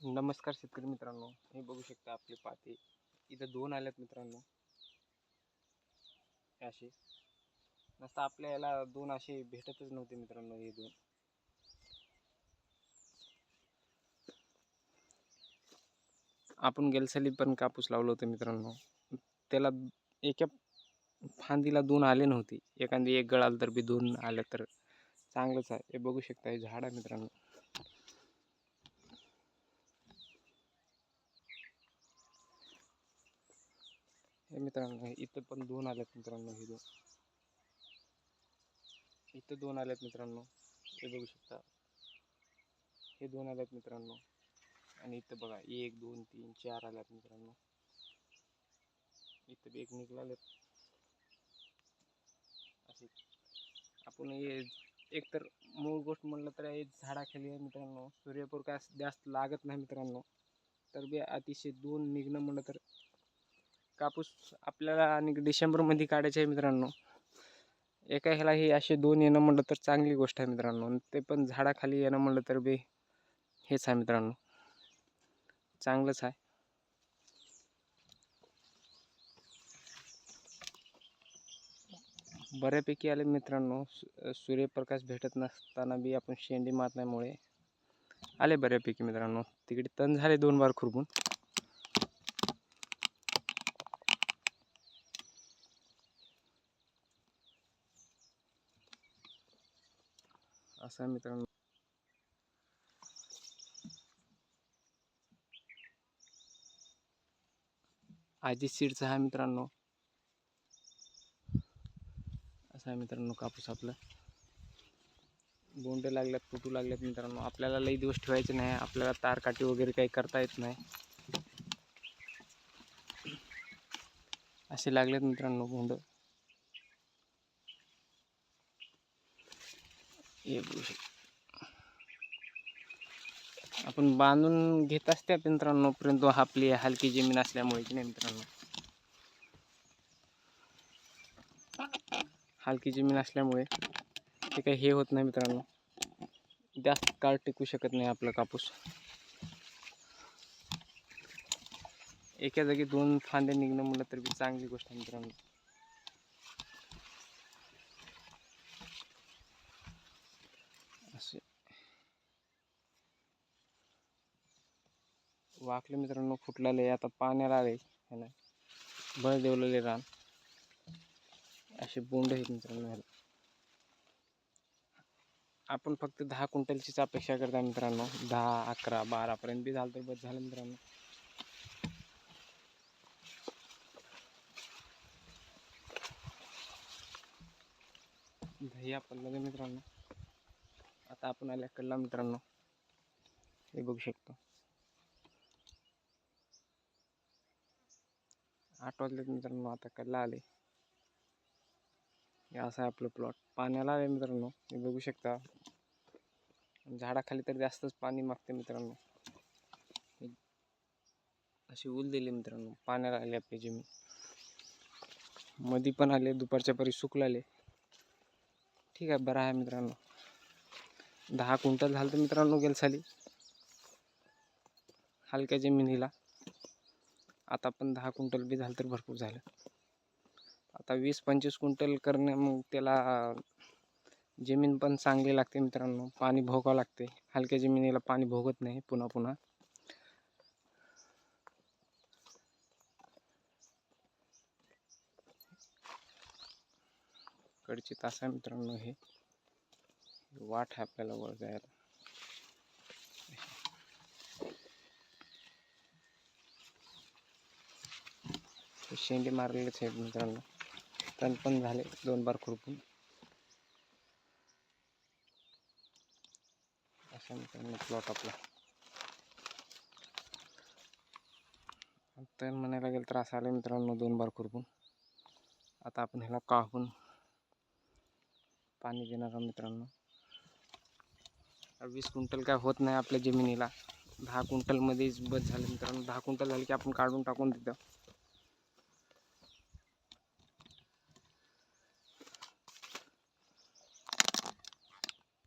नमस्कार शेतकरी मित्रांनो. हे बघू शकता आपले पाते. इथं दोन आल्यात मित्रांनो. असे. नसता आपल्या याला दोन असे भेटतच नव्हते मित्रांनो हे दोन. आपण गेलसाली पण कापूस लावलं होतं मित्रांनो. त्याला एका फांदीला दोन आले नव्हते. एखादी एक गळाल तर बी दोन आले तर चांगलंच आहे. हे बघू शकता हे झाड आहे मित्रांनो. हे मित्रांनो इथं पण दोन आल्यात मित्रांनो हे दोन. इथं दोन आल्यात मित्रांनो हे बघू शकता. हे दोन आल्यात मित्रांनो. आणि इथं बघा एक दोन तीन चार आल्यात मित्रांनो. इथं बी एक निघालेत असे. आपण हे एकतर मूळ गोष्ट म्हणलं तर हे झाडाखाली आहे मित्रांनो. सूर्यप्रकाश जास्त लागत नाही मित्रांनो. तर बी अतिशय दोन निघणं म्हणलं तर कापूस आपल्याला आणि डिसेंबरमध्ये काढायचे आहे मित्रांनो. एका ह्याला हे असे दोन येणं म्हणलं तर चांगली गोष्ट आहे मित्रांनो. ते पण झाडाखाली येणं म्हणलं तर बी हेच आहे मित्रांनो. चांगलंच आहे. बऱ्यापैकी आले मित्रांनो. सूर्यप्रकाश भेटत नसताना बी आपण शेंडी मारल्यामुळे आले बऱ्यापैकी मित्रांनो. तिकडे तण झाले दोन बार खुरपून. असं मित्रांनो. आजी सीडचा हा मित्रांनो. असा आहे मित्रांनो कापूस आपला. बोंडे लागल्यात फुटू लागल्यात मित्रांनो. आपल्याला लई दिवस ठेवायचे नाही. आपल्याला तारकाठी वगैरे काही करता येत नाही. असे लागलेत मित्रांनो बोंड. हे बघू शकतो. आपण बांधून घेत असत्या मित्रांनो परंतु आपली हलकी जमीन असल्यामुळे की नाही मित्रांनो? हलकी जमीन असल्यामुळे ते काही हे होत नाही मित्रांनो. जास्त काळ टिकू शकत नाही आपला कापूस. एका जागी दोन फांदे निघणं म्हणलं तर बी चांगली गोष्ट आहे मित्रांनो असे वाकले मित्रांनो फुटलेले आता पाण्याला आले ह्याला बळ देवलेले रान. असे बोंड आहेत मित्रांनो ह्याला. आपण फक्त दहा क्विंटलचीच अपेक्षा करता मित्रांनो. दहा अकरा बारापर्यंत बी झालं तर बस झालं मित्रांनो. दही आपण लगे मित्रांनो. आता आपण आल्या कडला मित्रांनो. हे बघू शकतो. आठ वाजलेत मित्रांनो आता कडला आले हे असं आहे आपलं प्लॉट पाण्याला आहे मित्रांनो. हे बघू शकता. झाडाखाली तर जास्तच पाणी मागते मित्रांनो. अशी ऊल दिली मित्रांनो. पाण्याला आले आपली जमीन. मधी पण आले दुपारच्या परी सुकलाले ठीक आहे बरं आहे मित्रांनो. दहा क्विंटल झालं तर मित्रांनो गेल साली हलक्या जमिनीला. आता पण दहा क्विंटल बी झालं तर भरपूर झालं. आता वीस पंचवीस क्विंटल करणे मग त्याला जमीन पण चांगली लागते मित्रांनो पाणी भोगावं लागते. हलक्या जमिनीला पाणी भोगत नाही पुन्हा पुन्हा. कडची तास आहे मित्रांनो हे. वाट आहे आपल्याला वर जायला. शेंडे मारलेलेच आहेत मित्रांनो. तण पण झाले दोन बार खुरपून. अशा मित्रांनो प्लॉट आपला. तण म्हणायला गेलं तर असं आलं मित्रांनो दोन बार खुरपून. आता आपण ह्याला कापून पाणी देणार आहोत मित्रांनो. वीस क्विंटल काय होत नाही आपल्या जमिनीला. दहा क्विंटलमध्येच बस झालं मित्रांनो. दहा क्विंटल झाले की आपण काढून टाकून देतो.